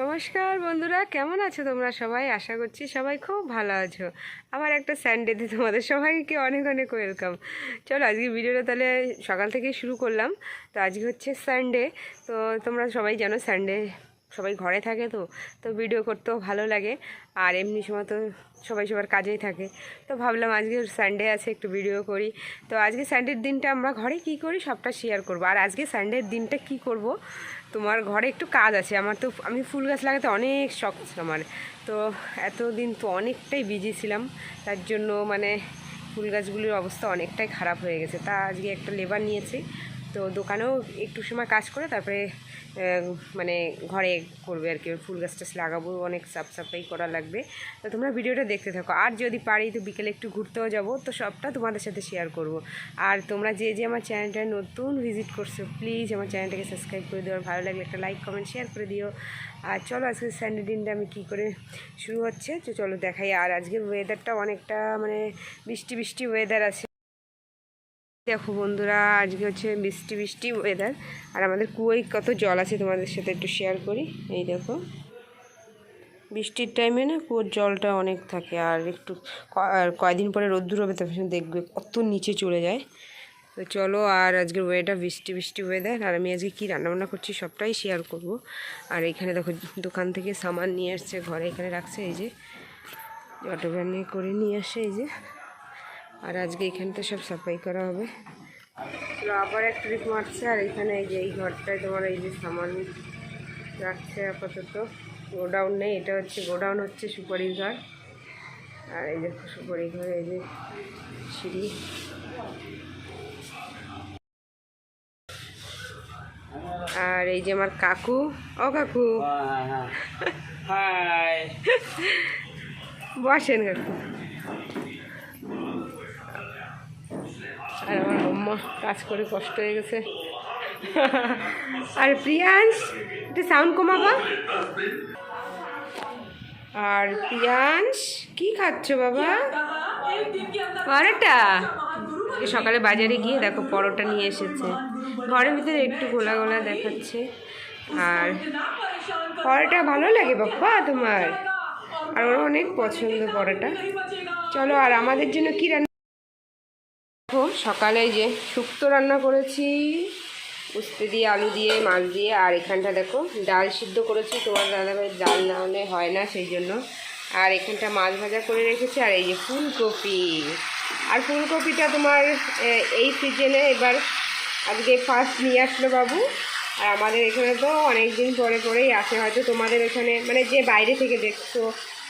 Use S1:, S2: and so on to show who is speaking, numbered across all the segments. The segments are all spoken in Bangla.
S1: নমস্কার বন্ধুরা, কেমন আছো তোমরা সবাই? আশা করছি সবাই খুব ভালো আছো। আবার একটা স্যান্ডেতে তোমাদের সবাইকে অনেক অনেক ওয়েলকাম চলো, আজকে ভিডিওটা তাহলে সকাল থেকেই শুরু করলাম। তো আজকে হচ্ছে সানডে তো তোমরা সবাই জানো সানডে সবাই ঘরে থাকে তো তো ভিডিও করতেও ভালো লাগে। আর এমনি সময় তো সবাই সবার কাজেই থাকে। তো ভাবলাম আজকে সানডে আছে, একটু ভিডিও করি। তো আজকে সানডের দিনটা আমরা ঘরে কি করি সবটা শেয়ার করব। আর আজকে সানডের দিনটা কি করব? তোমার ঘরে একটু কাজ আছে। আমার তো, আমি ফুল গাছ লাগাতে অনেক শখ ছিল আমার। তো এতদিন তো অনেকটাই বিজি ছিলাম। তার জন্য মানে ফুল গাছগুলির অবস্থা অনেকটাই খারাপ হয়ে গেছে। তা আজকে একটা লেবার নিয়েছি। তো দোকানেও একটু সময় কাজ করে তারপরে মানে ঘরে করবে আর কি ফুল গাছ টাছ লাগাবো, অনেক সাফ সাফাই করা লাগবে। তো তোমরা ভিডিওটা দেখতে থাকো। আর যদি পারি তো বিকেলে একটু ঘুরতেও যাব, তো সবটা তোমাদের সাথে শেয়ার করব। আর তোমরা যে যে আমার চ্যানেলটা নতুন ভিজিট করছ প্লিজ আমার চ্যানেলটাকে সাবস্ক্রাইব করে দিও। ভালো লাগলে একটা লাইক কমেন্ট শেয়ার করে দিও। আর চলো আজকে সানডে দিনটা আমি কী করে শুরু হচ্ছে, তো চলো দেখাই। আর আজকের ওয়েদারটা অনেকটা মানে বৃষ্টি বৃষ্টি ওয়েদার আছে। দেখো বন্ধুরা, আজকে হচ্ছে বৃষ্টি বৃষ্টি ওয়েদার আর আমাদের কুয়োয় কত জল আছে তোমাদের সাথে একটু শেয়ার করি। এই দেখো, বৃষ্টির টাইমে না কুয়োর জলটা অনেক থাকে। আর একটু আর কয়দিন পরে রোদ্দুর হবে, তখন দেখবে কত নিচে চলে যায়। তো চলো, আর আজকের ওয়েদার বৃষ্টি বৃষ্টি ওয়েদার আর আমি আজকে কী রান্নাবান্না করছি সবটাই শেয়ার করব। আর এখানে দেখো, দোকান থেকে সামান নিয়ে আসছে, ঘরে এখানে রাখছে, এই যে অটো ভ্যানে করে নিয়ে আসে, এই যে। আর আজকে এখানটা সব সাফাই করা হবে। তো আবার এক ট্রিপ মারছে আর এখানে এই যে এই ঘরটায় তোমার এই যে সামান রাখছে আপাতত। গোডাউন নেই এটা হচ্ছে গোডাউন হচ্ছে সুপারি ঘর। আর এই দেখো সুপারি ঘর এই যে সিঁড়ি। আর এই যে আমার কাকু। ও কাকু। বসেন কাকু। আর আমার মাম্মা কাজ করে কষ্ট হয়ে গেছে। আর প্রিয়াংশ, একটু সাউন্ড কমাবা? আর প্রিয়াংশ, কি খাচ্ছ বাবা? পরোটা? সকালে বাজারে গিয়ে দেখো পরোটা নিয়ে এসেছে। ঘরের ভিতরে একটু গোলা গোলা দেখাচ্ছে। আর পরোটা ভালো লাগে বাপ্পা তোমার? আর ওর অনেক পছন্দ পরোটা। চলো, আর আমাদের জন্য কি রান্না দেখো, সকালে যে শুক্তো রান্না করেছি, উস্তে দিয়ে আলু দিয়ে, মাছ দিয়ে, আর এখানটা দেখো, ডাল সিদ্ধ করেছি। তোমার দাদাভাই ডাল না হলে হয় না সেই জন্য। আর এখানটা মাছ ভাজা করে রেখেছি, আর এই যে ফুলকপি। আর ফুলকপিটা তোমার এই সিজনে এবার আজকে ফার্স্ট নিয়ে আসলো বাবু। আর আমাদের এখানে তো অনেক দিন পরে পরেই আসে, হয়তো তোমাদের এখানে মানে যে বাইরে থেকে দেখছ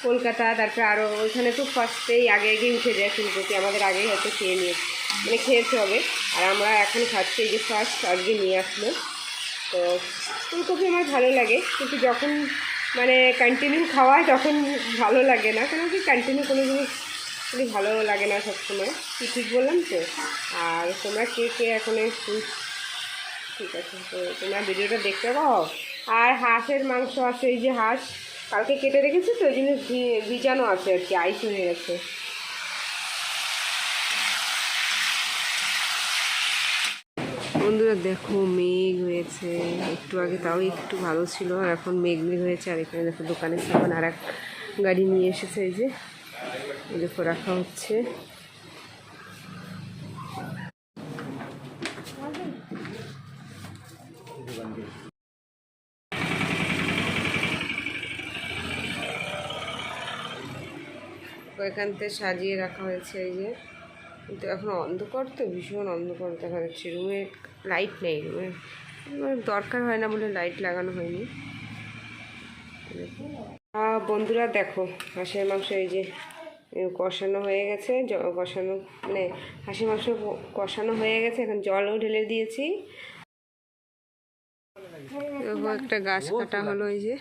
S1: কলকাতা, তারপরে আরও ওইখানে তো ফার্স্টেই আগে আগে উঠে যায় ফুলকপি, আমাদের আগেই হয়তো খেয়ে নিয়ে মানে খেয়েছে হবে। আর আমরা এখন খাচ্ছি এই যে ফার্স্ট আজকে নিয়ে আসলো। তো ফুলকপি আমার ভালো লাগে, কিন্তু যখন মানে কন্টিনিউ খাওয়া তখন ভালো লাগে না। কেন কি কন্টিনিউ কোনো জিনিস খুবই ভালো লাগে না সবসময়। কি ঠিক বললাম তো? আর তোমরা কে কে এখন ঠিক আছে, তো তোমরা ভিডিওটা দেখতে পাও। আর হাঁসের মাংস আছে, এই যে হাঁস, কালকে কেটে রেখেছি তো, ওই জন্য ভিজানো আছে আর কি, আইস হয়ে গেছে। বন্ধুরা, দেখো মেঘ হয়েছে। একটু আগে তাও একটু ভালো ছিল, আর এখন মেঘ মেঘ হয়েছে। আর এখানে দেখো দোকানের সামান আর এক গাড়ি নিয়ে এসেছে এই যে। দেখো রাখা হচ্ছে। তো এখান থেকে সাজিয়ে রাখা হয়েছে এই যে। কিন্তু এখন অন্ধকার তো, ভীষণ অন্ধকার দেখা যাচ্ছে। রুমে লাইট নেই। দরকার হয় না বলে লাইট লাগানো হয়নি। বন্ধুরা দেখো হাঁসের মাংস এই যে কষানো হয়ে গেছে জ- কষানো মানে হাঁসের মাংস কষানো হয়ে গেছে এখন জলও ঢেলে দিয়েছি। একটা গাছ কাটা হলো এই যে।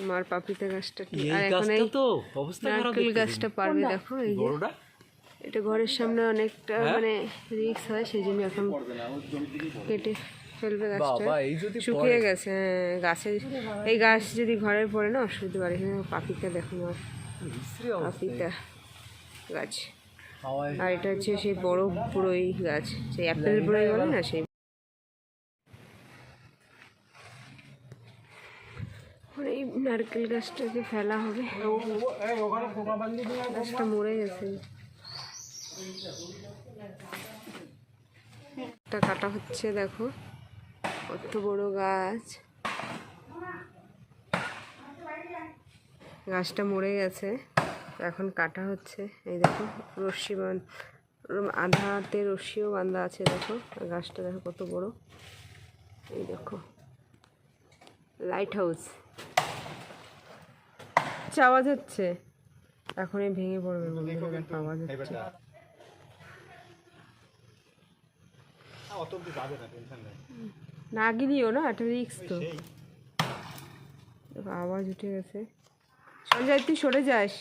S1: আমার পাপিতা গাছটা আর এখন এই
S2: গাছটা তো অবস্থা
S1: নারকেল গাছটা পারবে দেখো এই যে। এটা ঘরের সামনে অনেকটা
S2: হ্যাঁ?
S1: মানে রিক্স হয় সেই জন্য এখন কেটে ফেলবে গাছটা। শুকিয়ে গেছে হ্যাঁ, গাছে এই গাছ যদি ঘরে পড়ে না অসুবিধা পারে এখানে পাপিতা দেখুন আর পাপিতা গাছ। আর এটা হচ্ছে সেই বড় পুরোই গাছ সেই অ্যাপেল পুরোই বলে না সেই এই নারকেল গাছটাকে ফেলা হবে। গাছটা মরে গেছে। একটা কাটা হচ্ছে, দেখো। কত বড় গাছ। গাছটা মরে গেছে, এখন কাটা হচ্ছে। এই দেখো, রশ্মি বান আধাতে রশ্মিও বান্ধা আছে, দেখো। গাছটা দেখো কত বড়। এই দেখো লাইট হাউস আওয়াজ হচ্ছে এখনই ভেঙে পড়বে আওয়াজ হচ্ছে না গিলিও না একটা রিক্স তো। আওয়াজ উঠে গেছে। সঞ্জয় তুই সরে যাস।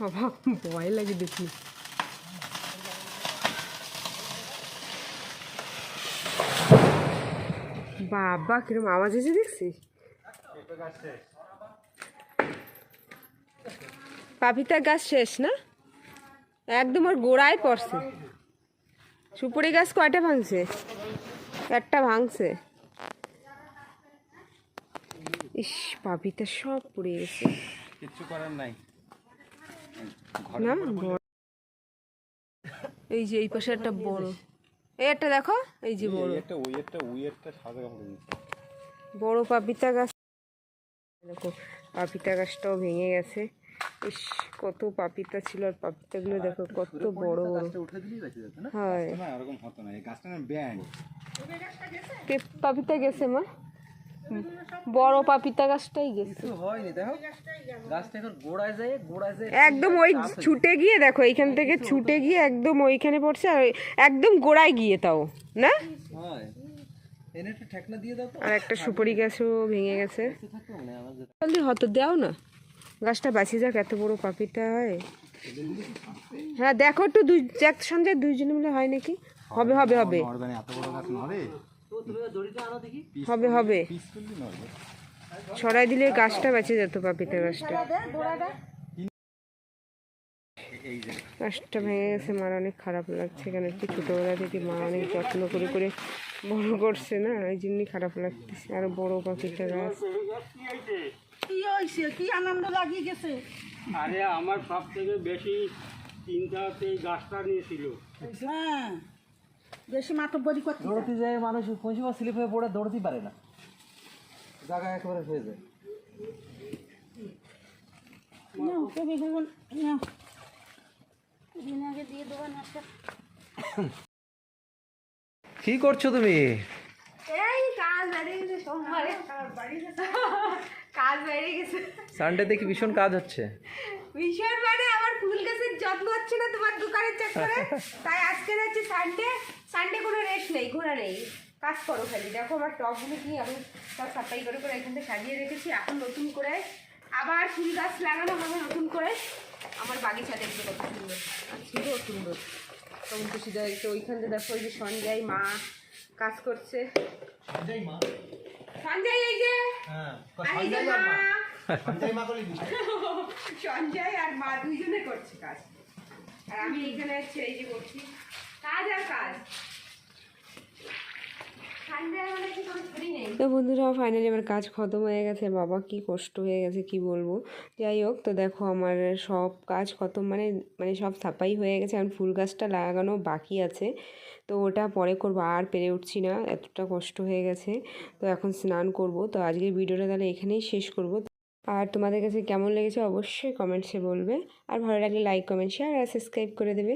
S1: বাবা ভয় লাগে দেখি বাবা কিরম আওয়াজ এসে দেখছিস পাপিতার গাছ শেষ না? একদম ওর গোড়ায় পড়ছে। সুপুরি গাছ কয়টা ভাঙছে? একটা ভাঙছে। ইস পাপিতা সব পুড়ে গেছে।
S2: কিচ্ছু করার নাই।
S1: না এই যে এই পাশে একটা বড়। এই একটা দেখো এই যে বড়।
S2: একটা ওই একটা ওই একটা সাদা
S1: বড় পাপিতা গাছ। দেখো পাপিতা গাছটাও ভেঙে গেছে। ইস কত পাপিতা ছিল আর পাপিতাগুলো দেখো কত বড় বড়। হয়। পাপিতা গেছে মা? বড় পাপিতা গাছটাই গেছে। একদম ওই ছুটে গিয়ে দেখো এইখান থেকে ছুটে গিয়ে একদম ওইখানে পড়ছে আর একদম গোড়ায় গিয়ে তাও না? আর একটা সুপারি গাছও ভেঙে গেছে। জলদি হত দাও না। গাছটা বাঁচিয়ে যাক এত বড় পাপিটা হয়। হ্যাঁ দেখো একটু দুই এক সঙ্গে দুইজনে মিলে হয় নাকি? হবে হবে হবে। হবে হবে। ছড়াই দিলে গাছটা বেঁচে যেত পাপিতা গাছটা। গাছটা ভেঙে গেছে মার অনেক খারাপ লাগছে কেন কি ছোটোবেলা থেকে মা অনেক যত্ন করে করে বড় করছে না ওই জন্যই খারাপ লাগতেছে। আরও বড় পাখিটা গাছ।
S3: কি হয়েছে কি আনন্দ লাগিয়ে গেছে?
S4: আরে আমার সব থেকে বেশি চিন্তা হচ্ছে এই গাছটা নিয়েছিল
S3: হ্যাঁ বেশি মাতব্বরি করতে
S2: দৌড়তে যায় মানুষ কোন সময় স্লিপ হয়ে পড়ে দৌড়তেই পারে না। জায়গা একেবারে হয়ে যায়
S3: আগে দিয়ে দেবো
S2: কি করছ তুমি?
S1: এই কাজ বেড়ে সোমবারে কাজ বেড়ে গেছে।
S2: সানডে দেখি ভীষণ কাজ হচ্ছে।
S1: ভীষণ মানে আমার ফুল গাছের যত্ন হচ্ছে না তোমার দোকানের চক্করে তাই আজকে যাচ্ছে সানডে সানডে কোনো রেস্ট নেই ঘোরা নেই। কাজ করো খালি। দেখো আমার টবগুলো কি আমি সব সাফাই করে করে এখান থেকে সাজিয়ে রেখেছি। এখন নতুন করে আবার ফুল গাছ লাগানো হবে নতুন করে। আমার বাগিচা দেখতে কত সুন্দর। ছিল সুন্দর। তখন খুশি দেখতে ওইখান থেকে দেখো ওই যে সঞ্জয় মা কাজ করছে। সঞ্জয় এই যে। আর এই যে মা। সঞ্জয় আর মা দুইজনে করছে কাজ। আর আমি এইখানে এই যে করছি কাজ আর কাজ। তো বন্ধুরা ফাইনালি আমার কাজ খতম হয়ে গেছে। বাবা কি কষ্ট হয়ে গেছে, কি বলব? যাই হোক, তো দেখো আমার সব কাজ খতম মানে মানে সব সাফাই হয়ে গেছে। এখন ফুল গাছটা লাগানো বাকি আছে। তো ওটা পরে করব, আর পেরে উঠছি না, এতটা কষ্ট হয়ে গেছে। তো এখন স্নান করব। তো আজকের ভিডিওটা তাহলে এখানেই শেষ করব। আর তোমাদের কাছে কেমন লেগেছে অবশ্যই কমেন্টসে বলবে। আর ভালো লাগলে লাইক কমেন্ট শেয়ার আর সাবস্ক্রাইব করে দেবে।